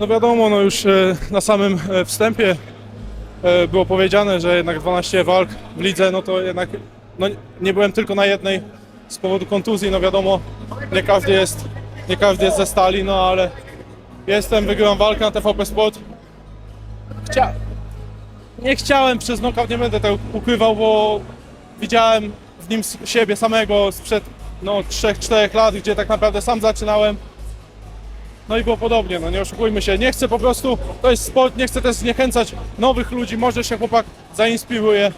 No wiadomo, no już e, na samym e, wstępie e, było powiedziane, że jednak 12 walk w lidze, no to jednak no, nie byłem tylko na jednej z powodu kontuzji, no wiadomo, nie każdy jest, nie każdy jest ze stali, no ale jestem, wygrałem walkę na TVP Sport. Chcia... Nie chciałem przez knockout, nie będę tego ukrywał, bo widziałem w nim siebie samego sprzed no, 3-4 lat, gdzie tak naprawdę sam zaczynałem. No i było podobnie, no nie oszukujmy się. Nie chcę po prostu, to jest sport, nie chcę też zniechęcać nowych ludzi, może się chłopak zainspiruje.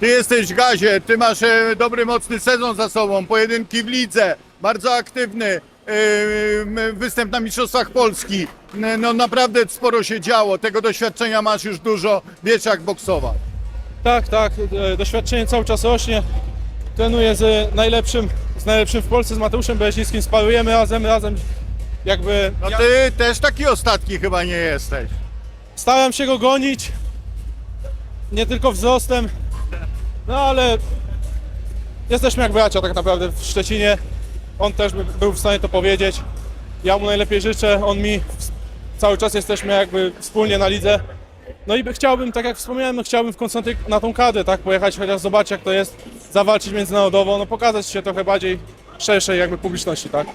Ty jesteś Gazie, ty masz e, dobry, mocny sezon za sobą, pojedynki w lidze, bardzo aktywny, e, występ na Mistrzostwach Polski. No naprawdę sporo się działo, tego doświadczenia masz już dużo, wiesz jak boksować. Tak, tak, e, doświadczenie cały czas rośnie. Trenuję z najlepszym, z najlepszym w Polsce, z Mateuszem Berezińskim, sparujemy razem, razem jakby... No ty też taki ostatni chyba nie jesteś. Staram się go gonić, nie tylko wzrostem, no ale jesteśmy jak bracia tak naprawdę w Szczecinie. On też by, był w stanie to powiedzieć. Ja mu najlepiej życzę, on mi. Cały czas jesteśmy jakby wspólnie na lidze. No i by- chciałbym, tak jak wspomniałem, no chciałbym w tej, na tą kadę, tak, pojechać, chociaż zobaczyć jak to jest, zawalczyć międzynarodowo, no pokazać się trochę bardziej szerszej jakby publiczności, tak.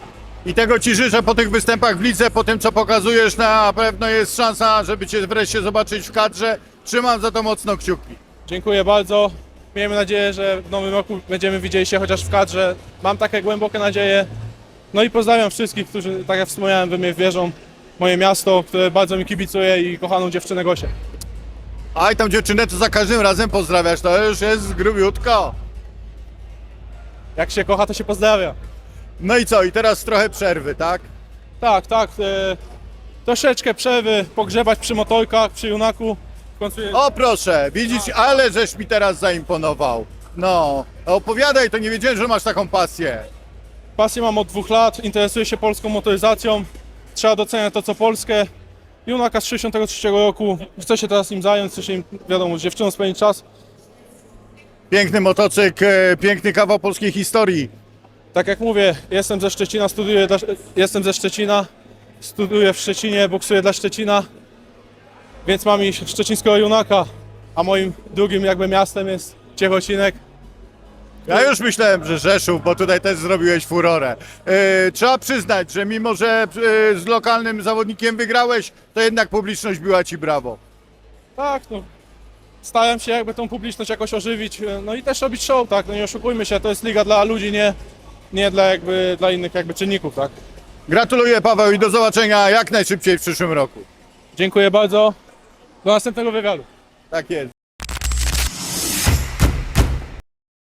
I tego ci życzę po tych występach w lidze, po tym co pokazujesz, na pewno jest szansa, żeby cię wreszcie zobaczyć w kadrze. Trzymam za to mocno kciuki. Dziękuję bardzo. Miejmy nadzieję, że w nowym roku będziemy widzieli się chociaż w kadrze. Mam takie głębokie nadzieje. No i pozdrawiam wszystkich, którzy, tak jak wspomniałem, we mnie wierzą. Moje miasto, które bardzo mi kibicuje i kochaną dziewczynę Gosię. Aj, tam dziewczynę to za każdym razem pozdrawiasz, to już jest grubiutko. Jak się kocha, to się pozdrawia. No i co, i teraz trochę przerwy, tak? Tak, tak. E, troszeczkę przerwy, pogrzebać przy motorkach, przy Junaku. W końcu jest- O proszę, widzisz, ale żeś mi teraz zaimponował. No, opowiadaj, to nie wiedziałem, że masz taką pasję. Pasję mam od dwóch lat, interesuję się polską motoryzacją. Trzeba doceniać to, co polskie. Junaka z 63 roku. Chcę się teraz nim zająć, chcę się im, wiadomo, z dziewczyną spędzić czas. Piękny motocykl, e, piękny kawał polskiej historii. Tak jak mówię, jestem ze Szczecina, studiuję dla, jestem ze Szczecina, studiuję w Szczecinie, boksuję dla Szczecina, więc mam i szczecińskiego Junaka, a moim drugim jakby miastem jest Ciechocinek. Ja już myślałem, że Rzeszów, bo tutaj też zrobiłeś furorę. E, trzeba przyznać, że mimo, że e, z lokalnym zawodnikiem wygrałeś, to jednak publiczność biła ci brawo. Tak, no. Starałem się jakby tą publiczność jakoś ożywić, no i też robić show, tak, no nie oszukujmy się, to jest liga dla ludzi, nie, nie dla jakby, dla innych jakby czynników, tak. Gratuluję Paweł i do zobaczenia jak najszybciej w przyszłym roku. Dziękuję bardzo, do następnego wywiadu. Tak jest.